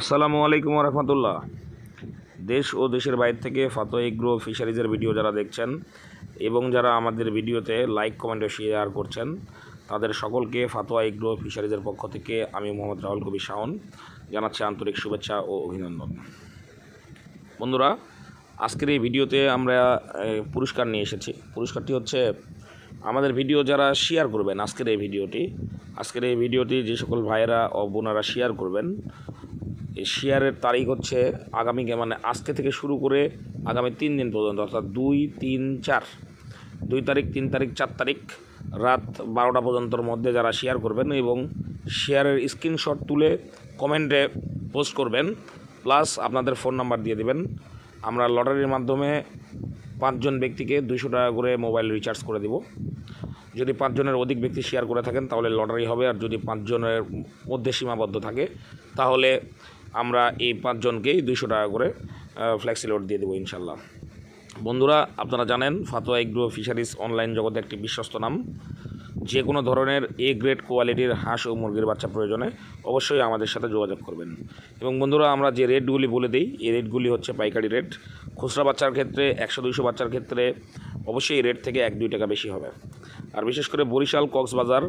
আসসালামু আলাইকুম রহমতুল্লাহ দেশ ও দেশের বাইরে থেকে ফাতোয়া এগ্রো ফিশারিজের ভিডিও যারা দেখছেন এবং যারা আমাদের ভিডিওতে লাইক, কমেন্ট শেয়ার করছেন, তাদের সকলকে ফাতোয়া এগ্রো ফিশারিজের পক্ষ থেকে আমি মোহাম্মদ রাহুল কবির শাওন জানাচ্ছি আন্তরিক শুভেচ্ছা ও অভিনন্দন। বন্ধুরা, আজকের এই ভিডিওতে আমরা পুরস্কার নিয়ে এসেছি। পুরস্কারটি হচ্ছে আমাদের ভিডিও যারা শেয়ার করবেন আজকের এই ভিডিওটি, আজকের এই ভিডিওটি যে সকল ভাইয়েরা ও বোনারা শেয়ার করবেন শেয়ারের তারিখ হচ্ছে আগামীকে মানে আজকে থেকে শুরু করে আগামী তিন দিন পর্যন্ত, অর্থাৎ দুই, তিন, চার। দুই তারিখ, তিন তারিখ, চার তারিখ, রাত বারোটা পর্যন্তর মধ্যে যারা শেয়ার করবেন এবং শেয়ারের স্ক্রিনশট তুলে কমেন্টে পোস্ট করবেন প্লাস আপনাদের ফোন নাম্বার দিয়ে দেবেন। আমরা লটারির মাধ্যমে পাঁচজন ব্যক্তিকে দুইশো টাকা করে মোবাইল রিচার্জ করে দেব। যদি পাঁচজনের অধিক ব্যক্তি শেয়ার করে থাকেন, তাহলে লটারি হবে। আর যদি পাঁচজনের মধ্যে সীমাবদ্ধ থাকে, তাহলে আমরা এই পাঁচজনকেই দুইশো টাকা করে ফ্ল্যাক্সি লোড দিয়ে দেবো ইনশাল্লাহ। বন্ধুরা, আপনারা জানেন, ফাতোয়া এগ্রো ফিশারিজ অনলাইন জগতে একটি বিশ্বস্ত নাম। যে কোনো ধরনের এ গ্রেড কোয়ালিটির হাঁস ও মুরগির বাচ্চা প্রয়োজনে অবশ্যই আমাদের সাথে যোগাযোগ করবেন। এবং বন্ধুরা, আমরা যে রেটগুলি বলে দিই, এই রেটগুলি হচ্ছে পাইকারি রেট খুচরা বাচ্চার ক্ষেত্রে, একশো দুইশো বাচ্চার ক্ষেত্রে অবশ্যই রেট থেকে এক, দুই টাকা বেশি হবে। আর বিশেষ করে বরিশাল, কক্সবাজার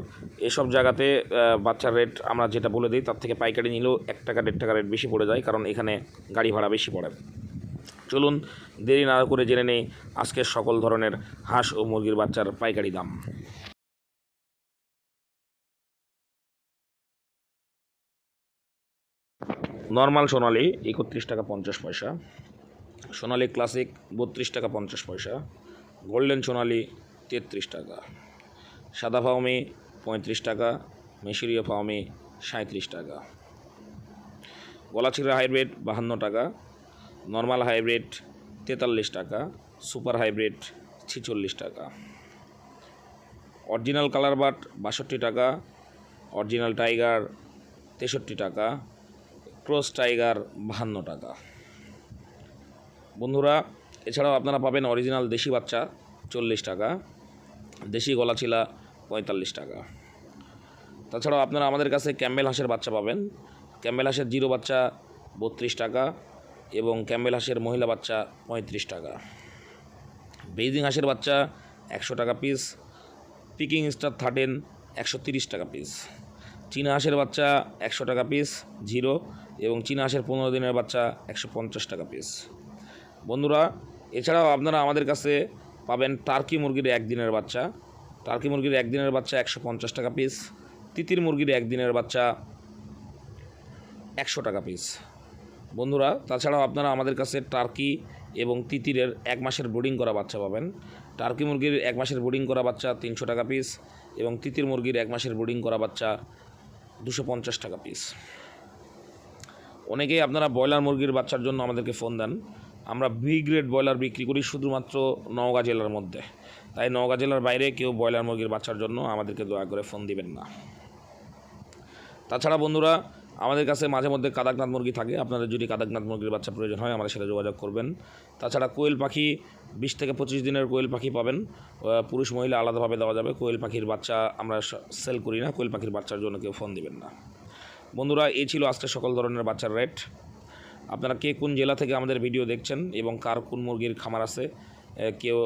এসব জায়গাতে বাচ্চার রেট আমরা যেটা বলে দিই, তার থেকে পাইকারি নিলেও এক টাকা, দেড় টাকা রেট বেশি পড়ে যায়, কারণ এখানে গাড়ি ভাড়া বেশি পড়ে। চলুন, দেরি না করে জেনে নেই আজকের সকল ধরনের হাঁস ও মুরগির বাচ্চার পাইকারি দাম। নর্মাল সোনালি, একত্রিশ টাকা পঞ্চাশ পয়সা। সোনালি ক্লাসিক বত্রিশ টাকা পঞ্চাশ পয়সা। গোল্ডেন সোনালি তেত্রিশ টাকা, সাদা ফাউমি পঁয়ত্রিশ টাকা, মেশিরিয়া ফাউমি সাঁত্রিশ টাকা গলাছিরা হাইব্রিড বাহান্ন টাকা, নর্মাল হাইব্রিড তেতাল্লিশ টাকা, সুপার হাইব্রিড ছিচল্লিশ টাকা, অরিজিনাল কালার বাট বাষট্টি টাকা, অরিজিনাল টাইগার তেষট্টি টাকা, ক্রস টাইগার বাহান্ন টাকা। বন্ধুরা, এছাড়াও আপনারা পাবেন অরিজিনাল দেশি বাচ্চা চল্লিশ টাকা, দেশি গলাচিলা পঁয়তাল্লিশ টাকা। তাছাড়াও আপনারা আমাদের কাছে ক্যাম্বেল হাঁসের বাচ্চা পাবেন। ক্যাম্বেল হাঁসের জিরো বাচ্চা বত্রিশ টাকা এবং ক্যাম্বেল হাঁসের মহিলা বাচ্চা পঁয়ত্রিশ টাকা। বেইজিং হাঁসের বাচ্চা একশো টাকা পিস, পিকিং স্টার থার্টেন একশো তিরিশ টাকা পিস। চীনা হাঁসের বাচ্চা একশো টাকা পিস, জিরো এবং চীনা হাঁসের পনেরো দিনের বাচ্চা একশো পঞ্চাশ টাকা পিস। বন্ধুরা, এছাড়াও আপনারা আমাদের কাছে পাবেন টার্কি মুরগির একদিনের বাচ্চা। টার্কি মুরগির একদিনের বাচ্চা একশো পঞ্চাশ টাকা পিস তিতির মুরগির একদিনের বাচ্চা একশো টাকা পিস বন্ধুরা, তাছাড়াও আপনারা আমাদের কাছে টার্কি এবং তিতিরের এক মাসের ব্রিডিং করা বাচ্চা পাবেন। টার্কি মুরগির এক মাসের ব্রিডিং করা বাচ্চা তিনশো টাকা পিস এবং তিতির মুরগির এক মাসের ব্রিডিং করা বাচ্চা দুশো পঞ্চাশ টাকা পিস অনেকেই আপনারা ব্রয়লার মুরগির বাচ্চার জন্য আমাদেরকে ফোন দেন। আমরা বি গ্রেড ব্রয়লার বিক্রি করি শুধুমাত্র নওগাঁ জেলার মধ্যে। তাই নওগাঁ জেলার বাইরে কেউ ব্রয়লার মুরগির বাচ্চার জন্য আমাদেরকে দয়া করে ফোন দিবেন না। তাছাড়া বন্ধুরা, আমাদের কাছে মাঝে মধ্যে কাদাকনাথ মুরগি থাকে। আপনাদের যদি কাদাকনাথ মুরগির বাচ্চা প্রয়োজন হয়, আমাদের সাথে যোগাযোগ করবেন। তাছাড়া কোয়েল পাখি, বিশ থেকে পঁচিশ দিনের কোয়েল পাখি পাবেন। পুরুষ মহিলা আলাদাভাবে দেওয়া যাবে। কোয়েল পাখির বাচ্চা আমরা সেল করি না। কোয়েল পাখির বাচ্চার জন্য কেউ ফোন দিবেন না। বন্ধুরা, এই ছিল আজকে সকল ধরনের বাচ্চার রেট আপনারা কে কোন জেলা থেকে আমাদের ভিডিও দেখছেন এবং কার কোন মুরগির খামার আছে কেউ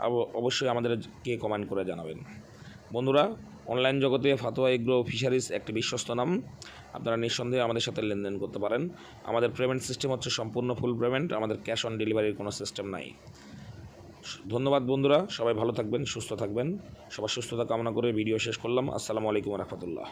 অব- অবশ্যই আমাদের কে কমেন্ট করে জানাবেন। বন্ধুরা অনলাইন জগতে ফাতোয়া এগ্রো ফিশারিজ একটি বিশ্বস্ত নাম। আপনারা নিঃসন্দেহে আমাদের সাথে লেনদেন করতে পারেন। আমাদের পেমেন্ট সিস্টেম হচ্ছে সম্পূর্ণ ফুল পেমেন্ট আমাদের ক্যাশ অন ডেলিভারির কোনো সিস্টেম নাই। ধন্যবাদ বন্ধুরা, সবাই ভালো থাকবেন, সুস্থ থাকবেন। সবার সুস্থতা কামনা করে ভিডিও শেষ করলাম। আসসালামু আলাইকুম রহমতুল্লাহ।